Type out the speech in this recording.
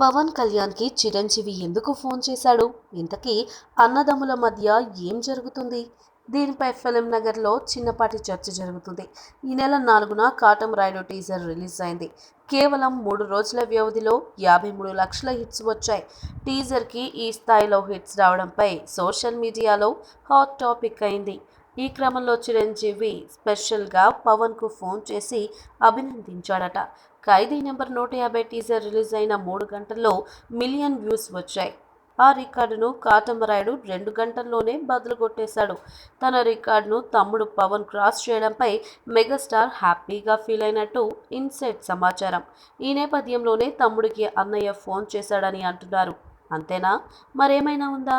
పవన్ కళ్యాణ్కి చిరంజీవి ఎందుకు ఫోన్ చేశాడు? ఇంతకీ అన్నదమ్ముల మధ్య ఏం జరుగుతుంది? దీనిపై ఫిలిం నగర్లో చిన్నపాటి చర్చ జరుగుతుంది. ఈ నెల నాలుగున కాటం రాయుడు టీజర్ రిలీజ్ అయింది. కేవలం మూడు రోజుల వ్యవధిలో యాభై మూడు లక్షల హిట్స్ వచ్చాయి. టీజర్కి ఈ స్థాయిలో హిట్స్ రావడంపై సోషల్ మీడియాలో హాట్ టాపిక్ అయింది. ఈ క్రమంలో చిరంజీవి స్పెషల్గా పవన్కు ఫోన్ చేసి అభినందించాడట. ఖైదీ నెంబర్ నూట యాభై టీజర్ రిలీజ్ అయిన మూడు గంటల్లో మిలియన్ వ్యూస్ వచ్చాయి. ఆ రికార్డును కాటమరాయుడు రెండు గంటల్లోనే బదులు కొట్టేశాడు తన రికార్డును తమ్ముడు పవన్ క్రాస్ చేయడంపై మెగాస్టార్ హ్యాపీగా ఫీల్ అయినట్టు ఇన్సైడ్ సమాచారం. ఈ నేపథ్యంలోనే తమ్ముడికి అన్నయ్య ఫోన్ చేశాడని అంటున్నారు. అంతేనా? మరేమైనా ఉందా?